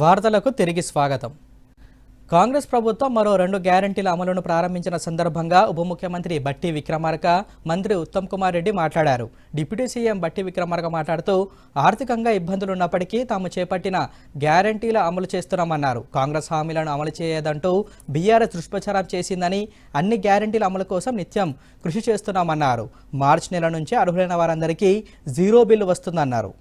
వార్తలకు తిరిగి స్వాగతం. కాంగ్రెస్ ప్రభుత్వం మరో రెండు గ్యారంటీల అమలును ప్రారంభించిన సందర్భంగా ఉప ముఖ్యమంత్రి బట్టి విక్రమార్క మంత్రి ఉత్తమ్ కుమార్ రెడ్డి మాట్లాడారు. డిప్యూటీ సీఎం బట్టి విక్రమార్క మాట్లాడుతూ ఆర్థికంగా ఇబ్బందులున్నప్పటికీ తాము చేపట్టిన గ్యారంటీల అమలు చేస్తున్నామన్నారు. కాంగ్రెస్ హామీలను అమలు చేయదంటూ బీఆర్ఎస్ దుష్ప్రచారం చేసిందని అన్ని గ్యారంటీల అమలు కోసం నిత్యం కృషి చేస్తున్నామన్నారు. మార్చి నెల నుంచి అర్హులైన వారందరికీ జీరో బిల్లు వస్తుందన్నారు.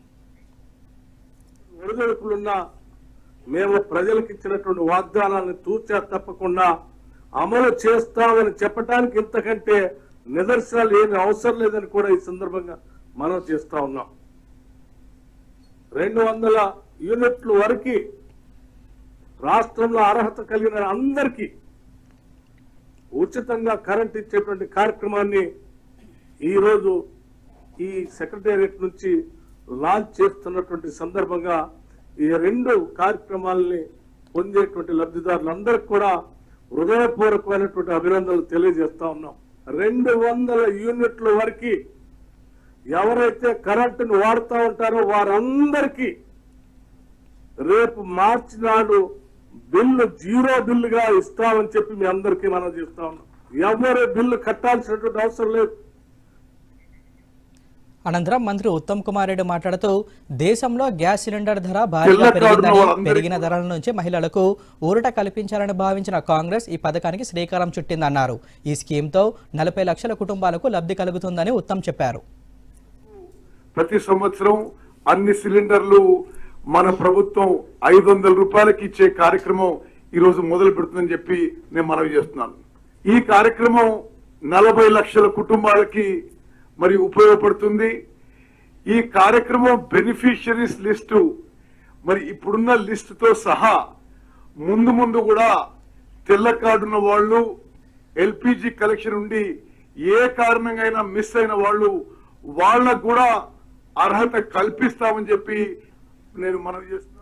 మేము ప్రజలకు ఇచ్చినటువంటి వాగ్దానాలను తూచా తప్పకుండా అమలు చేస్తామని చెప్పడానికి ఇంతకంటే నిదర్శనాలు ఏమి అవసరం లేదని కూడా ఈ సందర్భంగా మనం చేస్తా ఉన్నాం. రెండు వందల యూనిట్ల వరకు రాష్ట్రంలో అర్హత కలిగిన అందరికీ ఉచితంగా కరెంట్ ఇచ్చేటువంటి కార్యక్రమాన్ని ఈరోజు ఈ సెక్రటేరియట్ నుంచి లాంచ్ చేస్తున్నటువంటి సందర్భంగా ఈ రెండు కార్యక్రమాలని పొందేటువంటి లబ్ధిదారులందరికీ కూడా హృదయపూర్వకమైనటువంటి అభినందనలు తెలియజేస్తా ఉన్నాం. రెండు వందల యూనిట్ల వరకు ఎవరైతే కరెంటును వాడుతూ ఉంటారో వారందరికీ రేపు మార్చి నాడు బిల్లు జీరో బిల్లుగా ఇస్తామని చెప్పి మీ అందరికీ మనం చేస్తా ఉన్నాం. ఎవరు బిల్లు కట్టాల్సినటువంటి అవసరం లేదు. అనంతరం మంత్రి ఉత్తమ్ కుమార్ రెడ్డి మాట్లాడుతూ దేశంలో గ్యాస్ సిలిండర్ ధర భారీగా పెరిగిందని పెరిగిన ధరల నుంచి మహిళలకు ఊరట కల్పించాలని భావించిన కాంగ్రెస్ ఈ పథకానికి శ్రీకారం చుట్టిందన్నారు. ఈ స్కీమ్తో నలభై లక్షల కుటుంబాలకు లబ్ధి కలుగుతుందని ఉత్తమ్ చెప్పారు. ప్రతి సంవత్సరం అన్ని సిలిండర్లు మన ప్రభుత్వం ఐదు వందల రూపాయలకి ఇచ్చే కార్యక్రమం ఈ రోజు మొదలు పెడుతుందని చెప్పి నేను మనవి చేస్తున్నాను. ఈ కార్యక్రమం నలభై లక్షల కుటుంబాలకి మరి ఉపయోగపడుతుంది. ఈ కార్యక్రమం బెనిఫిషరీస్ లిస్టు మరి ఇప్పుడున్న లిస్టుతో సహా ముందు ముందు కూడా తెల్ల కార్డున్న వాళ్ళు ఎల్పిజి కలెక్షన్ ఉండి ఏ కారణంగా అయినా మిస్ అయిన వాళ్ళు వాళ్ళకు కూడా అర్హత కల్పిస్తామని చెప్పి నేను మనం చేస్తాను